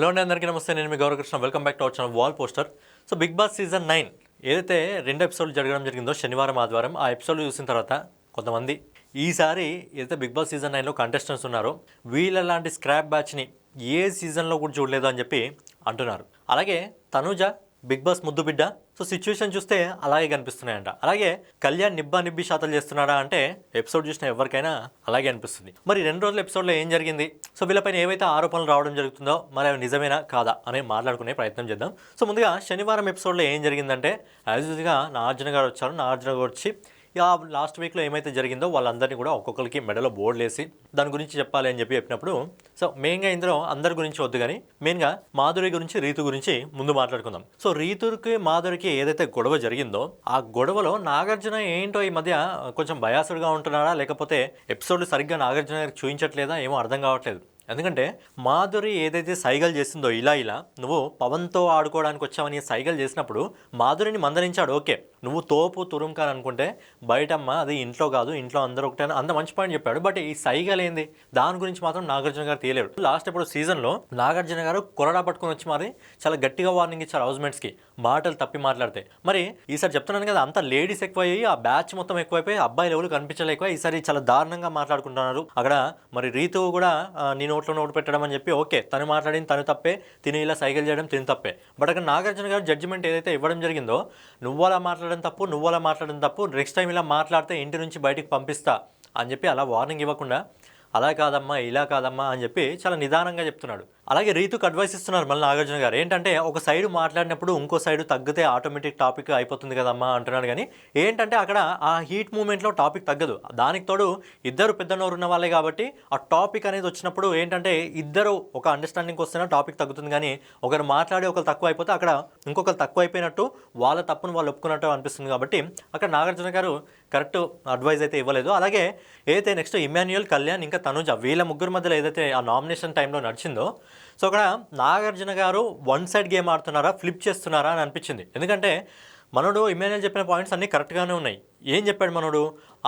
Hello అండి అందరికీ నమస్తే. నేను మీ Gaurav Krishna. Welcome back to our channel wall poster so Bigg Boss season nine ఏదైతే రెండు ఎపిసోడ్లు జరగడం జరిగిందో శనివారం ఆదివారం ఆ ఎపిసోడ్ చూసిన తర్వాత కొంతమంది ఈసారి ఏదైతే బిగ్ బాస్ సీజన్ నైన్లో కంటెస్టెంట్స్ ఉన్నారో వీళ్ళ లాంటి స్క్రాప్ బ్యాచ్ని ఏ సీజన్లో కూడా చూడలేదు అని చెప్పి అంటున్నారు. అలాగే తనుజ బిగ్ బాస్ ముద్దు బిడ్డ. సో సిచ్యువేషన్ చూస్తే అలాగే కనిపిస్తున్నాయంట. అలాగే కళ్యాణ్ నిబ్బా నిబ్బి శాతలు చేస్తున్నాడా అంటే ఎపిసోడ్ చూసిన ఎవరికైనా అలాగే అనిపిస్తుంది. మరి రెండు రోజుల ఎపిసోడ్లో ఏం జరిగింది? సో వీళ్ళపైన ఏవైతే ఆరోపణలు రావడం జరుగుతుందో మరి అవి నిజమేనా కాదా అని మాట్లాడుకునే ప్రయత్నం చేద్దాం. సో ముందుగా శనివారం ఎపిసోడ్లో ఏం జరిగిందంటే యాజ్ యూజ్గా నాగార్జున గారు వచ్చారు. నాగార్జున గారు వచ్చి లాస్ట్ వీక్లో ఏమైతే జరిగిందో వాళ్ళందరినీ కూడా ఒక్కొక్కరికి మెడలో బోర్డులు వేసి దాని గురించి చెప్పాలి అని చెప్పి చెప్పినప్పుడు సో మెయిన్గా ఇందులో అందరి గురించి వద్దు కానీ మెయిన్గా మాధురి గురించి రీతు గురించి ముందు మాట్లాడుకుందాం. సో రీతుకి మాధురికి ఏదైతే గొడవ జరిగిందో ఆ గొడవలో నాగార్జున ఏంటో ఈ మధ్య కొంచెం బయాసుడుగా ఉంటున్నాడా? లేకపోతే ఎపిసోడ్లు సరిగ్గా నాగార్జున గారికి చూపించట్లేదా ఏమో అర్థం కావట్లేదు. ఎందుకంటే మాధురి ఏదైతే సైగలు చేసిందో ఇలా ఇలా నువ్వు పవన్తో ఆడుకోవడానికి వచ్చావని సైగలు చేసినప్పుడు మాధురిని మందరించాడు ఓకే. నువ్వు తోపు తురుంకాని అనుకుంటే బయటమ్మ అది ఇంట్లో కాదు ఇంట్లో అందరూ ఒకటే అంత మంచి పాయింట్ చెప్పాడు. బట్ ఈ సైగలు ఏంది? దాని గురించి మాత్రం నాగార్జున గారు తీయలేడు. లాస్ట్ ఇప్పుడు సీజన్లో నాగార్జున గారు కొరడా పట్టుకొని వచ్చి మరి చాలా గట్టిగా వార్నింగ్ ఇచ్చారు హౌస్మేట్స్కి. మాటలు తప్పి మాట్లాడితే మరి ఈసారి చెప్తున్నాను కదా అంత లేడీస్ ఎక్కువయ్యి ఆ బ్యాచ్ మొత్తం ఎక్కువైపోయి అబ్బాయిలు ఎవరు కనిపించలేక ఈసారి చాలా దారుణంగా మాట్లాడుకుంటున్నారు. అక్కడ మరి రీతు కూడా నీ నోట్లో నోటు పెట్టడం అని చెప్పి ఓకే తను మాట్లాడింది తను తప్పే తిని ఇలా సైకిల్ చేయడం తిని తప్పే. బట్ అక్కడ నాగార్జున గారు జడ్జిమెంట్ ఏదైతే ఇవ్వడం జరిగిందో నువ్వు అలా మాట్లాడడం తప్పు నువ్వు అలా మాట్లాడడం తప్పు నెక్స్ట్ టైం ఇలా మాట్లాడితే ఇంటి నుంచి బయటికి పంపిస్తా అని చెప్పి అలా వార్నింగ్ ఇవ్వకుండా అలా కాదమ్మా ఇలా కాదమ్మా అని చెప్పి చాలా నిదానంగా చెప్తున్నాడు. అలాగే రీతుకు అడ్వైస్ ఇస్తున్నారు మళ్ళీ నాగార్జున గారు. ఏంటంటే ఒక సైడ్ మాట్లాడినప్పుడు ఇంకో సైడ్ తగ్గితే ఆటోమేటిక్ టాపిక్ అయిపోతుంది కదమ్మా అంటున్నాడు కానీ ఏంటంటే అక్కడ ఆ హీట్ మూమెంట్లో టాపిక్ తగ్గదు. దానికి తోడు ఇద్దరు పెద్ద నోరు ఉన్న వాళ్ళే కాబట్టి ఆ టాపిక్ అనేది వచ్చినప్పుడు ఏంటంటే ఇద్దరు ఒక అండర్స్టాండింగ్ వస్తేనే టాపిక్ తగ్గుతుంది కానీ ఒకరు మాట్లాడి ఒకరు తక్కువ అయిపోతే అక్కడ ఇంకొకరు తక్కువ అయిపోయినట్టు వాళ్ళ తప్పును వాళ్ళు ఒప్పుకున్నట్టు అనిపిస్తుంది కాబట్టి అక్కడ నాగార్జున గారు కరెక్ట్ అడ్వైజ్ అయితే ఇవ్వలేదు. అలాగే ఏదైతే నెక్స్ట్ ఇమాన్యుయల్ కళ్యాణ్ ఇంకా తనుజ వీళ్ళ ముగ్గురు మధ్యలో ఏదైతే ఆ నామినేషన్ టైంలో నడిచిందో సో అక్కడ Nagarjuna garu one side game ఆడుతున్నారా ఫ్లిప్ చేస్తున్నారా అని అనిపించింది. ఎందుకంటే మనోడు ఇమాన్యుయల్ చెప్పిన పాయింట్స్ అన్నీ కరెక్ట్గానే ఉన్నాయి. ఏం చెప్పాడు మనోడు?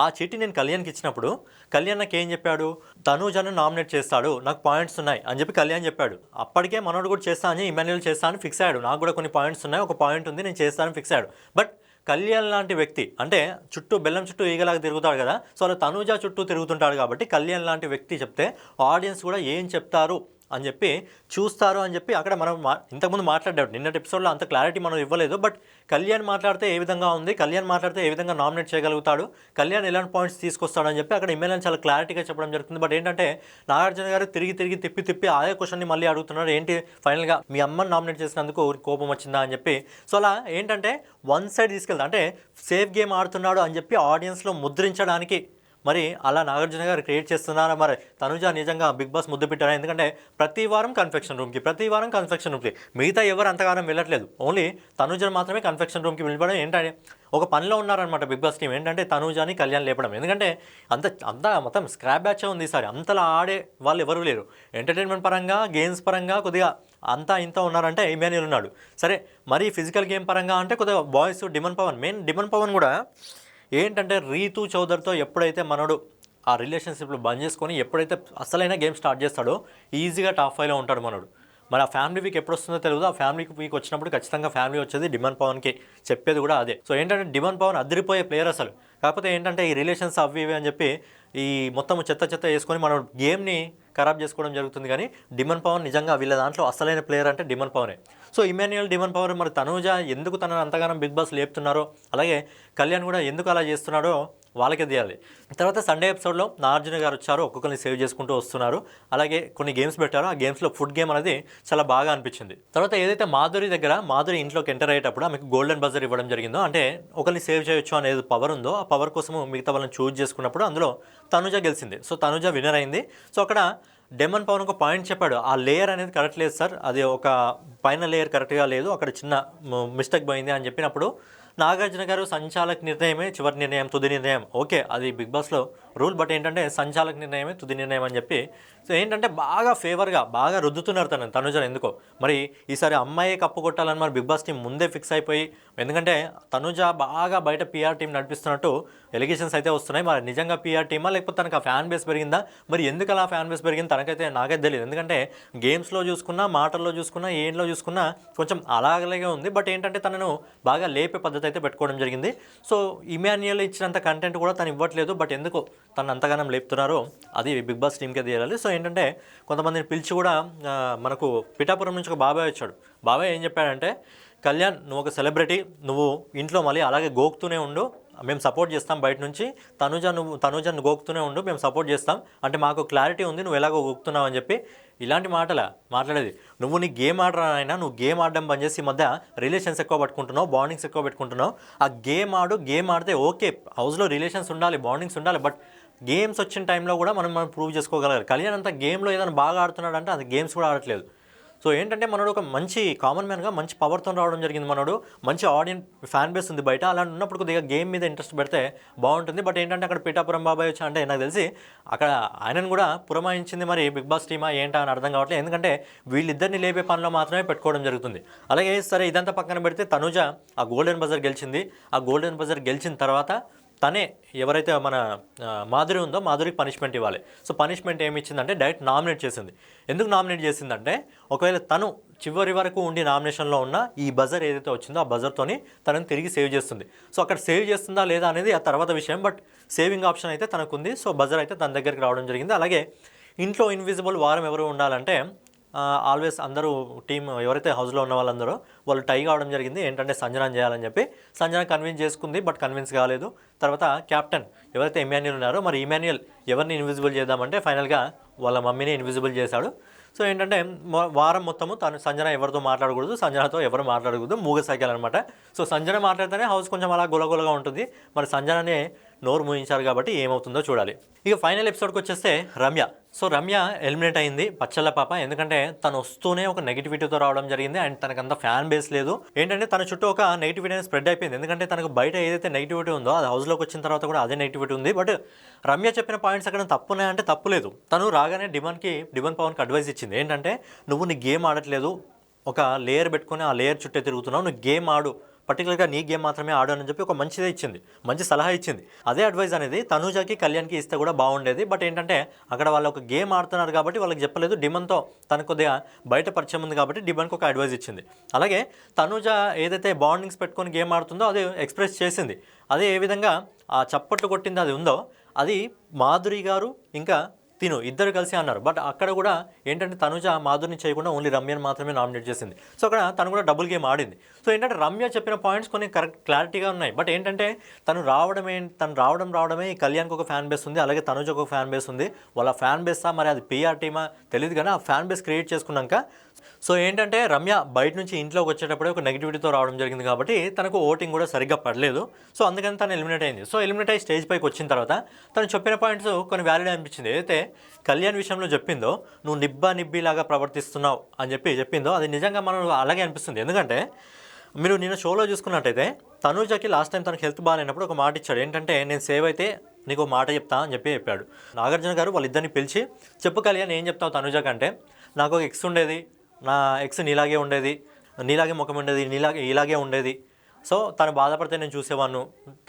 ఆ చీటీ నేను కళ్యాణ్కి ఇచ్చినప్పుడు కళ్యాణ్ నాకు ఏం చెప్పాడు? తనూజను నామినేట్ చేస్తాడు నాకు పాయింట్స్ ఉన్నాయి అని చెప్పి కళ్యాణ్ చెప్పాడు. అప్పటికే మనోడు కూడా చేస్తానని అని చేస్తానని ఫిక్స్ అయ్యాడు. నాకు కూడా కొన్ని పాయింట్స్ ఉన్నాయి ఒక పాయింట్ ఉంది నేను చేస్తానని ఫిక్స్ అయ్యాడు. బట్ కళ్యాణ్ లాంటి వ్యక్తి అంటే చుట్టూ బెల్లం చుట్టూ ఈగలాగా తిరుగుతాడు కదా సో అలా తనూజ చుట్టూ తిరుగుతుంటాడు కాబట్టి కళ్యాణ్ లాంటి వ్యక్తి చెప్తే ఆడియన్స్ కూడా ఏం చెప్తారు? అని చెప్పి చూస్తారు అని చెప్పి అక్కడ మనం మా ఇంతకుముందు మాట్లాడాడు నిన్నటి ఎపిసోడ్లో అంత క్లారిటీ మనం ఇవ్వలేదు. బట్ కళ్యాణ్ మాట్లాడితే ఏ విధంగా ఉంది? కళ్యాణ్ మాట్లాడితే ఏ విధంగా నామినేట్ చేయగలుగుతాడు? కళ్యాణ్ ఎలాంటి పాయింట్స్ తీసుకొస్తాడు అని చెప్పి అక్కడ ఎమ్మెల్యే చాలా క్లారిటీగా చెప్పడం జరుగుతుంది. బట్ ఏంటంటే నాగార్జున గారు తిరిగి తిరిగి తిప్పి తిప్పి అదే క్వశ్చన్ని మళ్ళీ అడుగుతున్నాడు ఏంటి ఫైనల్గా మీ అమ్మని నామినేట్ చేసినందుకు కోపం వచ్చిందా అని చెప్పి. సో అలా ఏంటంటే వన్ సైడ్ తీసుకెళ్తా అంటే సేఫ్ గేమ్ ఆడుతున్నాడు అని చెప్పి ఆడియన్స్లో ముద్రించడానికి మరి అలా నాగార్జున గారు క్రియేట్ చేస్తున్నారా? మరి తనుజ నిజంగా బిగ్ బాస్ ముద్దు పెట్టారా? ఎందుకంటే ప్రతి వారం కన్ఫెక్షన్ రూమ్కి ప్రతి వారం కన్ఫెక్షన్ రూమ్కి మిగతా ఎవరు అంతగానం వెళ్ళట్లేదు. ఓన్లీ తనుజ మాత్రమే కన్ఫెక్షన్ రూమ్కి వెళ్ళిపోవడం ఏంటంటే ఒక పనిలో ఉన్నారనమాట బిగ్ బాస్ టీం. ఏంటంటే తనుజాని కళ్యాణ్ లేపడం. ఎందుకంటే అంత అంతా మొత్తం స్క్రాప్ బ్యాచ్ ఉంది ఈసారి. అంతలా ఆడే వాళ్ళు ఎవరు లేరు. ఎంటర్టైన్మెంట్ పరంగా గేమ్స్ పరంగా కొద్దిగా అంతా ఇంత ఉన్నారంటే ఇమాన్యుల్ ఉన్నాడు. సరే మరి ఫిజికల్ గేమ్ పరంగా అంటే కొద్దిగా boys Demon Pavan main Demon Pavan కూడా ఏంటంటే రీతు చౌదరితో ఎప్పుడైతే మనడు ఆ రిలేషన్షిప్లో బంద్ చేసుకొని ఎప్పుడైతే అసలైన గేమ్ స్టార్ట్ చేస్తాడో ఈజీగా టాప్ ఫైవ్లో ఉంటాడు మనడు. మరి ఆ ఫ్యామిలీ వీక్ ఎప్పుడు వస్తుందో తెలియదు ఆ ఫ్యామిలీ వీక్ వచ్చినప్పుడు ఖచ్చితంగా ఫ్యామిలీ వచ్చేది డిమాండ్ పవన్కి. చెప్పేది కూడా అదే. సో ఏంటంటే డిమాండ్ పవన్ అదిరిపోయే ప్లేయర్ అసలు. కాకపోతే ఏంటంటే ఈ రిలేషన్స్ అవి ఇవి అని చెప్పి ఈ మొత్తం చెత్త చెత్త వేసుకొని మనం గేమ్ని ఖరాబ్ చేసుకోవడం జరుగుతుంది కానీ డిమన్ పవన్ నిజంగా వీళ్ళ దాంట్లో అసలైన ప్లేయర్ అంటే డిమన్ పవనే. సో ఇమాన్యుయల్ డిమన్ పవర్ మరి తనూజ ఎందుకు తనను అంతగానం బిగ్ బాస్ లేపుతున్నారో అలాగే కళ్యాణ్ కూడా ఎందుకు అలా చేస్తున్నాడో వాళ్ళకే తీయాలి. తర్వాత సండే ఎపిసోడ్లో నాగార్జున గారు వచ్చారు ఒక్కొక్కరిని సేవ్ చేసుకుంటూ వస్తున్నారు. అలాగే కొన్ని గేమ్స్ పెట్టారు. ఆ గేమ్స్లో ఫుడ్ గేమ్ అనేది చాలా బాగా అనిపించింది. తర్వాత ఏదైతే మాధురి దగ్గర మాధురి ఇంట్లోకి ఎంటర్ అయ్యేటప్పుడు ఆమెకు గోల్డెన్ బజర్ ఇవ్వడం జరిగిందో అంటే ఒకరిని సేవ్ చేయొచ్చు అనేది పవర్ ఉందో ఆ పవర్ కోసము మిగతా వాళ్ళని చూజ్ చేసుకున్నప్పుడు అందులో తనుజ గెలిచింది. సో తనుజ విన్నర్ అయింది. సో అక్కడ డెమన్ పవన్ ఒక పాయింట్ చెప్పాడు. ఆ లేయర్ అనేది కరెక్ట్ లేదు సార్ అది ఒక పైన లేయర్ కరెక్ట్గా లేదు. అక్కడ చిన్న మిస్టేక్ పోయింది అని చెప్పినప్పుడు నాగార్జున గారు సంచాలక నిర్ణయమే చివరి నిర్ణయం తుది నిర్ణయం. ఓకే అది బిగ్ బాస్లో రూల్ బట్ ఏంటంటే సంచాలక నిర్ణయమే తుది నిర్ణయం అని చెప్పి. సో ఏంటంటే బాగా ఫేవర్గా బాగా రుద్దుతున్నారు తను తనుజను ఎందుకో. మరి ఈసారి అమ్మాయి కప్పు కొట్టాలని మరి బిగ్ బాస్ టీం ముందే ఫిక్స్ అయిపోయి ఎందుకంటే తనుజ బాగా బయట పిఆర్ టీం నడిపిస్తున్నట్టు ఎలిగేషన్స్ అయితే వస్తున్నాయి. మరి నిజంగా పిఆర్ టీమా లేకపోతే తనకు ఆ ఫ్యాన్ బేస్ పెరిగిందా? మరి ఎందుకు అలా ఫ్యాన్ బేస్ పెరిగింది తనకైతే నాకైతే తెలియదు ఎందుకంటే గేమ్స్లో చూసుకున్నా మాటల్లో చూసుకున్నా ఏంలో చూసుకున్నా కొంచెం అలాగలాగే ఉంది. బట్ ఏంటంటే తనను బాగా లేపే పద్ధతి అయితే పెట్టుకోవడం జరిగింది. సో ఇమాన్యుయల్ ఇచ్చినంత కంటెంట్ కూడా తను ఇవ్వట్లేదు. బట్ ఎందుకో తను అంతగానం లేపుతున్నారో అది బిగ్ బాస్ టీంకే తీయాలి సో ఏంటంటే కొంతమందిని పిలిచి కూడా మనకు పిఠాపురం నుంచి ఒక బాబాయ్ వచ్చాడు. బాబాయ్ ఏం చెప్పాడంటే కళ్యాణ్ నువ్వు ఒక సెలబ్రిటీ నువ్వు ఇంట్లో మళ్ళీ అలాగే గోకుతూనే ఉండు. మేము సపోర్ట్ చేస్తాం బయట నుంచి. తనుజ నువ్వు తనుజ నువ్వు గోకుతూనే ఉండు. మేము సపోర్ట్ చేస్తాం. అంటే మాకు క్లారిటీ ఉంది నువ్వు ఎలాగో గోకుతున్నావు అని చెప్పి ఇలాంటి మాటలా మాట్లాడేది. నువ్వు నీ గేమ్ ఆడరానైనా నువ్వు గేమ్ ఆడడం బంద్ చేసి ఈ మధ్య రిలేషన్స్ ఎక్కువ పట్టుకుంటున్నావు బాండింగ్స్ ఎక్కువ పెట్టుకుంటున్నావు. ఆ గేమ్ ఆడు గేమ్ ఆడితే ఓకే. హౌస్లో రిలేషన్స్ ఉండాలి బాండింగ్స్ ఉండాలి. బట్ గేమ్స్ వచ్చిన టైంలో కూడా మనం మనం ప్రూవ్ చేసుకోగలగాలి. కళ్యాణ్ అంతా గేమ్లో ఏదైనా బాగా ఆడుతున్నాడు అంటే అది గేమ్స్ కూడా ఆడట్లేదు. సో ఏంటంటే మనోడు ఒక మంచి కామన్ మ్యాన్గా మంచి పవర్తో రావడం జరిగింది మనోడు. మంచి ఆడియన్స్ ఫ్యాన్ బేస్ ఉంది బయట. అలా ఉన్నప్పుడు కొద్దిగా గేమ్ మీద ఇంట్రెస్ట్ పెడితే బాగుంటుంది. బట్ ఏంటంటే అక్కడ పీఠాపురం బాబాయ్ వచ్చి అంటే నాకు తెలిసి అక్కడ ఆయనను కూడా పురమాయించింది మరి బిగ్ బాస్ టీమా ఏంటా అని అర్థం కావట్లేదు. ఎందుకంటే వీళ్ళిద్దరిని లేపే పనిలో మాత్రమే పెట్టుకోవడం జరుగుతుంది. అలాగే సరే ఇదంతా పక్కన పెడితే తనుజ ఆ గోల్డెన్ బజర్ గెలిచింది. ఆ గోల్డెన్ బజర్ గెలిచిన తర్వాత తనే ఎవరైతే మన మాధురి ఉందో మాధురికి పనిష్మెంట్ ఇవ్వాలి. సో పనిష్మెంట్ ఏమి ఇచ్చిందంటే డైరెక్ట్ నామినేట్ చేసింది. ఎందుకు నామినేట్ చేసిందంటే ఒకవేళ తను చివరి వరకు ఉండి నామినేషన్లో ఉన్న ఈ బజర్ ఏదైతే వచ్చిందో ఆ బజర్తోని తనని తిరిగి సేవ్ చేస్తుంది. సో అక్కడ సేవ్ చేస్తుందా లేదా అనేది ఆ తర్వాత విషయం బట్ సేవింగ్ ఆప్షన్ అయితే తనకుంది. సో బజర్ అయితే తన దగ్గరికి రావడం జరిగింది. అలాగే ఇంట్లో ఇన్విజిబుల్ వారం ఎవరు ఉండాలంటే ఆల్వేస్ అందరూ టీం ఎవరైతే హౌస్లో ఉన్న వాళ్ళందరూ వాళ్ళు టై కావడం జరిగింది. ఏంటంటే సంజనాన్ని చేయాలని చెప్పి. సంజన కన్విన్స్ చేసుకుంది బట్ కన్విన్స్ కాలేదు. తర్వాత క్యాప్టెన్ ఎవరైతే ఇమాన్యుల్ ఉన్నారో మరి ఇమాన్యుయల్ ఎవరిని ఇన్విజిబుల్ చేద్దామంటే ఫైనల్గా వాళ్ళ మమ్మీని ఇన్విజిబుల్ చేశాడు. సో ఏంటంటే వారం మొత్తము తను సంజన ఎవరితో మాట్లాడకూడదు సంజనతో ఎవరు మాట్లాడకూడదు మూగ సైకిల్ అనమాట సో సంజన మాట్లాడితేనే హౌస్ కొంచెం అలా గులగులగా ఉంటుంది. మరి సంజననే నోరు మూయించారు కాబట్టి ఏమవుతుందో చూడాలి. ఇక ఫైనల్ ఎపిసోడ్కి వచ్చేస్తే రమ్య. సో రమ్య ఎలిమినేట్ అయింది పచ్చళ్ళ పాప. ఎందుకంటే తను వస్తూనే ఒక నెగిటివిటీతో రావడం జరిగింది అండ్ తనకంత ఫ్యాన్ బేస్ లేదు. ఏంటంటే తన చుట్టూ ఒక నెగిటివిటీ అనేది స్ప్రెడ్ అయిపోయింది. ఎందుకంటే తనకు బయట ఏదైతే నెగిటివిటీ ఉందో అది హౌస్లోకి వచ్చిన తర్వాత కూడా అదే నెగిటివిటీ ఉంది. బట్ రమ్య చెప్పిన పాయింట్స్ అక్కడ తప్పున్నాయంటే తప్పు లేదు తను రాగానే డిమాన్కి డిమాన్ పవన్కి అడ్వైస్ ఇచ్చింది. ఏంటంటే నువ్వు నీ గేమ్ ఆడట్లేదు. ఒక లేయర్ పెట్టుకొని ఆ లేయర్ చుట్టే తిరుగుతున్నావు. నువ్వు గేమ్ ఆడు. పర్టికులర్గా నీ గేమ్ మాత్రమే ఆడు అని చెప్పి ఒక మంచిదే ఇచ్చింది. మంచి సలహా ఇచ్చింది. అదే అడ్వైజ్ అనేది తనూజాకి కళ్యాణ్కి ఇస్తే కూడా బాగుండేది. బట్ ఏంటంటే అక్కడ వాళ్ళు ఒక గేమ్ ఆడుతున్నారు కాబట్టి వాళ్ళకి చెప్పలేదు. డిమన్తో తను కొద్దిగా బయట పరిచయం ఉంది కాబట్టి డిమన్కి ఒక అడ్వైజ్ ఇచ్చింది. అలాగే తనూజ ఏదైతే బాండింగ్స్ పెట్టుకొని గేమ్ ఆడుతుందో అది ఎక్స్ప్రెస్ చేసింది. అదే ఏ విధంగా ఆ చప్పట్లు కొట్టింది అది ఉందో అది మాధురి గారు ఇంకా తిను ఇద్దరు కలిసి అన్నారు. బట్ అక్కడ కూడా ఏంటంటే తనుజ మాధురిని చేయకుండా ఓన్లీ రమ్యను మాత్రమే నామినేట్ చేసింది. సో అక్కడ తను కూడా డబుల్ గేమ్ ఆడింది. సో ఏంటంటే రమ్య చెప్పిన పాయింట్స్ కొన్ని కరెక్ట్ క్లారిటీగా ఉన్నాయి. బట్ ఏంటంటే తను రావడమే తను రావడం రావడమే ఈ కళ్యాణ్కి ఒక ఫ్యాన్ బేస్ ఉంది అలాగే తనుజకు ఒక ఫ్యాన్ బేస్ ఉంది. వాళ్ళ ఫ్యాన్ బేసా మరి అది పిఆర్ టీమా తెలియదు కానీ ఆ ఫ్యాన్ బేస్ క్రియేట్ చేసుకున్నాక సో ఏంటంటే రమ్య బయట నుంచి ఇంట్లోకి వచ్చేటప్పుడే ఒక నెగిటివిటీతో రావడం జరిగింది కాబట్టి తనకు ఓటింగ్ కూడా సరిగ్గా పడలేదు. సో అందుకని తను ఎలిమినేట్ అయింది. సో ఎలిమినేట్ అయ్యి స్టేజ్ పైకి వచ్చిన తర్వాత తను చెప్పిన పాయింట్స్ కొన్ని వ్యాలిడ్ అనిపించింది. ఏదైతే కళ్యాణ్ విషయంలో చెప్పిందో నువ్వు నిబ్బా నిబ్బిలాగా ప్రవర్తిస్తున్నావు అని చెప్పి చెప్పిందో అది నిజంగా మనం అలాగే అనిపిస్తుంది. ఎందుకంటే మీరు నిన్న షోలో చూసుకున్నట్టయితే తనూజకి లాస్ట్ టైం తనకు హెల్త్ బాగాలేనప్పుడు ఒక మాట ఇచ్చాడు. ఏంటంటే నేను సేవ్ అయితే నీకు ఒక మాట చెప్తా అని చెప్పి చెప్పాడు. నాగార్జున గారు వాళ్ళిద్దరిని పిలిచి చెప్పు కళ్యాణ్ ఏం చెప్తావు తనుజ కంటే? నాకు ఒక ఎక్స్ ఉండేది. నా ఎక్స్ నీలాగే ఉండేది నీలాగే ముఖం ఉండేది నీలాగే ఇలాగే ఉండేది. సో తను బాధపడితే నేను చూసేవాను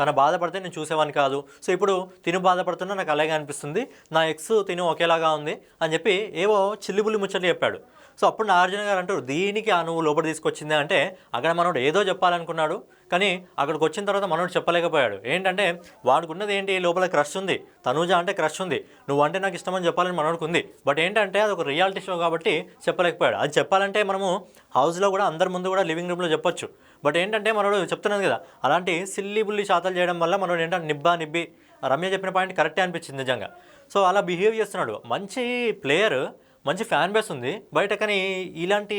తన బాధపడితే నేను చూసేవాడిని కాదు. సో ఇప్పుడు తిను బాధపడుతున్నా నాకు అలాగే అనిపిస్తుంది. నా ఎక్స్ తిను ఒకేలాగా ఉంది అని చెప్పి ఏవో చిల్లిబుల్లి ముచ్చట్లు చెప్పాడు. సో అప్పుడు నాగార్జున గారు అంటారు దీనికి ఆ నువ్వు లోపల తీసుకొచ్చింది? అంటే అక్కడ మనోడు ఏదో చెప్పాలనుకున్నాడు కానీ అక్కడికి వచ్చిన తర్వాత మనోడు చెప్పలేకపోయాడు. ఏంటంటే వాడికి ఉన్నది ఏంటి? లోపల క్రష్ ఉంది. తనూజ అంటే క్రష్ ఉంది. నువ్వు అంటే నాకు ఇష్టమని చెప్పాలని మనోడికి ఉంది. బట్ ఏంటంటే అది ఒక రియాలిటీ షో కాబట్టి చెప్పలేకపోయాడు. అది చెప్పాలంటే మనము హౌస్లో కూడా అందరి ముందు కూడా లివింగ్ రూమ్లో చెప్పొచ్చు. బట్ ఏంటంటే మనోడు చెప్తున్నాను కదా అలాంటి సిల్లి బుల్లి శాతాలు చేయడం వల్ల మనోడు ఏంటంటే నిబ్బా నిబ్బి. రమ్య చెప్పిన పాయింట్ కరెక్టే అనిపించింది నిజంగా. సో అలా బిహేవ్ చేస్తున్నాడు. మంచి ప్లేయర్. మంచి ఫ్యాన్ బేస్ ఉంది. బయట కానీ ఇలాంటి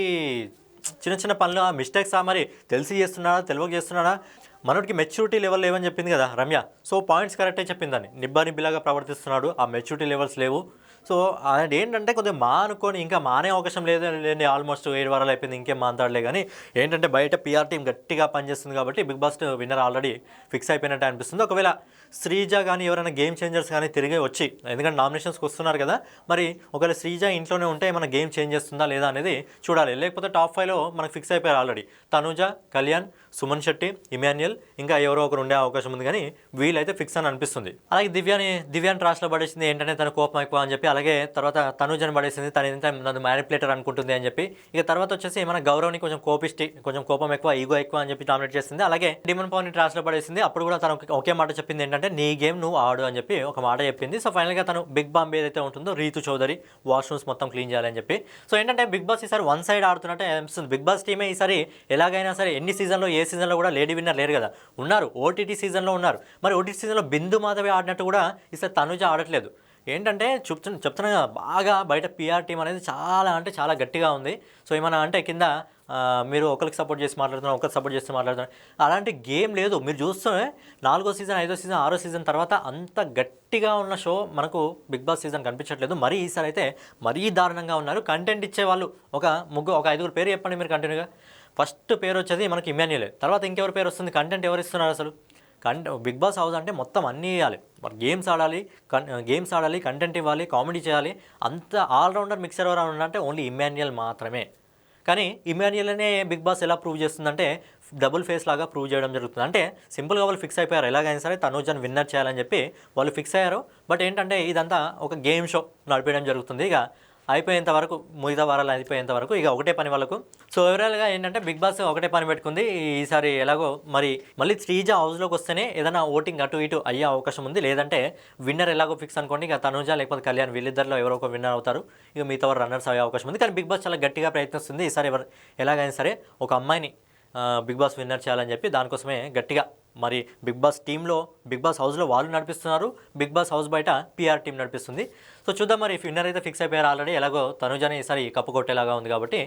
చిన్న చిన్న పనులు ఆ మిస్టేక్స్ ఆ మరి తెలిసి చేస్తున్నాడా తెలియక చేస్తున్నాడా? మనోడికి మెచ్యూరిటీ లెవెల్ లేవని చెప్పింది కదా రమ్య. సో పాయింట్స్ కరెక్టే చెప్పిందని నిబ్బా నిబ్బిలాగా ప్రవర్తిస్తున్నాడు. ఆ మెచ్యూరిటీ లెవెల్స్ లేవు. సో అది ఏంటంటే కొద్దిగా మా అనుకొని ఇంకా మానే అవకాశం లేదు లేని ఆల్మోస్ట్ ఏడు వారాలు అయిపోయింది ఇంకేం మాట్లాడలే. కానీ ఏంటంటే బయట పిఆర్ టీం గట్టిగా పనిచేస్తుంది కాబట్టి Bigg Boss winner already fix అయిపోయినట్టు అనిపిస్తుంది. ఒకవేళ శ్రీజ కానీ ఎవరైనా గేమ్ చేంజర్స్ కానీ తిరిగి వచ్చి ఎందుకంటే నామినేషన్స్కి వస్తున్నారు కదా మరి ఒకవేళ శ్రీజ ఇంట్లోనే ఉంటే మన గేమ్ చేంజ్ చేస్తుందా లేదా అనేది చూడాలి. లేకపోతే టాప్ ఫైవ్లో మనకు ఫిక్స్ అయిపోయారు ఆల్రెడీ. తనుజ కళ్యాణ్ సుమన్ శెట్టి ఇమాన్యుయల్ ఇంకా ఎవరో ఒకరు ఉండే అవకాశం ఉంది కానీ వీళ్ళైతే ఫిక్స్ అని అనిపిస్తుంది. అలాగే దివ్యాని దివ్యాని ట్రాష్లో పడేసింది ఏంటంటే తన కోపం ఎక్కువ అని చెప్పి అలాగే తర్వాత తనుజని పడేసింది తన ఎంత నన్ను మ్యానిపులేటర్ అనుకుంటుంది అని చెప్పి. ఇక తర్వాత వచ్చేసి ఏమైనా గౌరవ్ని కొంచెం కోపిష్టి కొంచెం కోపం ఎక్కువ ఈగో ఎక్కువ అని చెప్పి డామినేట్ చేసింది. అలాగే డిమన్ పవన్ ట్రాష్లో పడేసింది. అప్పుడు కూడా తను ఒకే మాట చెప్పింది ఏంటంటే నీ గేమ్ నువ్వు ఆడు అని చెప్పి ఒక మాట చెప్పింది. సో ఫైనల్గా తను బిగ్ బాంబే ఏదైతే ఉంటుందో రీతు చౌదరి వాష్రూమ్స్ మొత్తం క్లీన్ చేయాలని చెప్పి. సో ఏంటంటే బిగ్ బాస్ ఈసారి వన్ సైడ్ ఆడుతున్నట్టే అనిపిస్తుంది. బిగ్ బాస్ టీమే ఈసారి ఎలాగైనా సరే ఎన్ని సీజన్లో ఏ సీజన్లో కూడా లేడీ విన్నర్ లేరు కదా. ఉన్నారు. ఓటీటీ సీజన్లో ఉన్నారు. మరి ఓటీటీ సీజన్లో బిందు మాధవి ఆడినట్టు కూడా ఈసారి తనుజ ఆడట్లేదు. ఏంటంటే చెప్తున్నా చెప్తున్నా బాగా బయట పిఆర్ టీం అనేది చాలా అంటే చాలా గట్టిగా ఉంది. సో ఏమన్నా అంటే కింద మీరు ఒకరికి సపోర్ట్ చేసి మాట్లాడుతున్నారు ఒకరికి సపోర్ట్ చేసి మాట్లాడుతున్నారు అలాంటి గేమ్ లేదు. మీరు చూస్తే నాలుగో సీజన్ ఐదో సీజన్ ఆరో సీజన్ తర్వాత అంత గట్టిగా ఉన్న షో మనకు బిగ్ బాస్ సీజన్ కనిపించట్లేదు. మరీ ఈసారి అయితే మరీ దారుణంగా ఉన్నారు. కంటెంట్ ఇచ్చే వాళ్ళు ఒక ముగ్గురు ఒక ఐదుగురు పేరు చెప్పండి మీరు కంటిన్యూగా. ఫస్ట్ పేరు వచ్చేది మనకి ఇమాన్యులే తర్వాత ఇంకెవరి పేరు వస్తుంది? కంటెంట్ ఎవరు ఇస్తున్నారు అసలు? కంటెంట్ బిగ్ బాస్ హౌస్ అంటే మొత్తం అన్నీ uh, ఇవ్వాలి మరి గేమ్స్ ఆడాలి కన్ గేమ్స్ ఆడాలి కంటెంట్ ఇవ్వాలి కామెడీ చేయాలి. అంత ఆల్రౌండర్ మిక్సర్ ఎవరు అంటే ఓన్లీ ఇమాన్యుయల్ మాత్రమే. కానీ ఇమాన్యుయల్ అనే బిగ్ బాస్ ఎలా ప్రూవ్ చేస్తుందంటే డబుల్ ఫేస్ లాగా ప్రూవ్ చేయడం జరుగుతుంది. అంటే సింపుల్గా వాళ్ళు ఫిక్స్ అయిపోయారు. ఎలాగైనా సరే తనూజన్ విన్నర్ చేయాలని చెప్పి వాళ్ళు ఫిక్స్ అయ్యారు. బట్ ఏంటంటే ఇదంతా ఒక గేమ్ షో నడిపేయడం జరుగుతుంది. ఇక అయిపోయేంత వరకు మిగతా వారాలు అయిపోయేంత వరకు ఇక ఒకటే పని వాళ్ళకు. సో ఓవరాల్గా ఏంటంటే బిగ్ బాస్ ఒకటే పని పెట్టుకుంది. ఈసారి ఎలాగో మరి మళ్ళీ శ్రీజ హౌస్లోకి వస్తేనే ఏదైనా ఓటింగ్ అటు ఇటు అయ్యే అవకాశం ఉంది. లేదంటే విన్నర్ ఎలాగో ఫిక్స్ అనుకోండి ఇక తనుజ లేకపోతే కళ్యాణ్ వీళ్ళిద్దరిలో ఎవరో ఒక విన్నర్ అవుతారు. ఇక మిగతా వారు రన్నర్స్ అయ్యే అవకాశం ఉంది. కానీ బిగ్ బాస్ చాలా గట్టిగా ప్రయత్నిస్తుంది. ఈసారి ఎవరు ఎలాగైనా సరే ఒక అమ్మాయిని బిగ్ బాస్ విన్నర్ చేయాలని చెప్పి దానికోసమే గట్టిగా మరి బిగ్ బాస్ టీంలో బిగ్ బాస్ హౌస్లో వాళ్ళు నడిపిస్తున్నారు. బిగ్ బాస్ హౌస్ బయట పిఆర్ టీం నడిపిస్తుంది. సో చూద్దాం మరి విన్నర్ అయితే ఫిక్స్ అయిపోయారు ఆల్రెడీ? ఎలాగో తనుజాని ఈసారి కప్పు కొట్టేలాగా ఉంది కాబట్టి.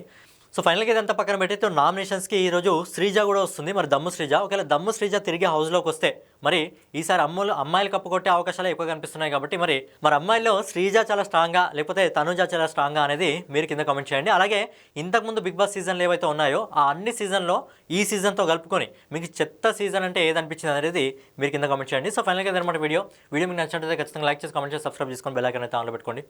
సో ఫైనల్గా ఇదంతా పక్కన పెట్టేస్తే నామినేషన్స్కి ఈరోజు శ్రీజ కూడా వస్తుంది. మరి దమ్ము శ్రీజ. ఒకవేళ దమ్ము శ్రీజ తిరిగి హౌస్లోకి వస్తే మరి ఈసారి అమ్ములు అమ్మాయిలు కప్పు కొట్టే అవకాశాలు ఎక్కువ కనిపిస్తున్నాయి కాబట్టి మరి మరి అమ్మాయిల్లో శ్రీజ చాలా స్ట్రాంగ్గా లేకపోతే తనుజ చాలా స్ట్రాంగ్గా అనేది మీరు కింద కామెంట్ చేయండి. అలాగే ఇంతకుముందు బిగ్ బాస్ సీజన్లు ఏవైతే ఉన్నాయో ఆ అన్ని సీజన్లో ఈ సీజన్తో కలుపుకొని మీకు చెత్త సీజన్ అంటే ఏదనిపించింది అనేది మీరు కింద కామెంట్ చేయండి. సో ఫైనల్గా ఇదనమాట వీడియో. వీడియో మీకు నచ్చినట్లయితే ఖచ్చితంగా లైక్ చేసి కామెంట్ చేసి సబ్స్క్రైబ్ చేసుకొని బెల్ ఐకాన్ అయితే ఆన్లో పెట్టుకోండి.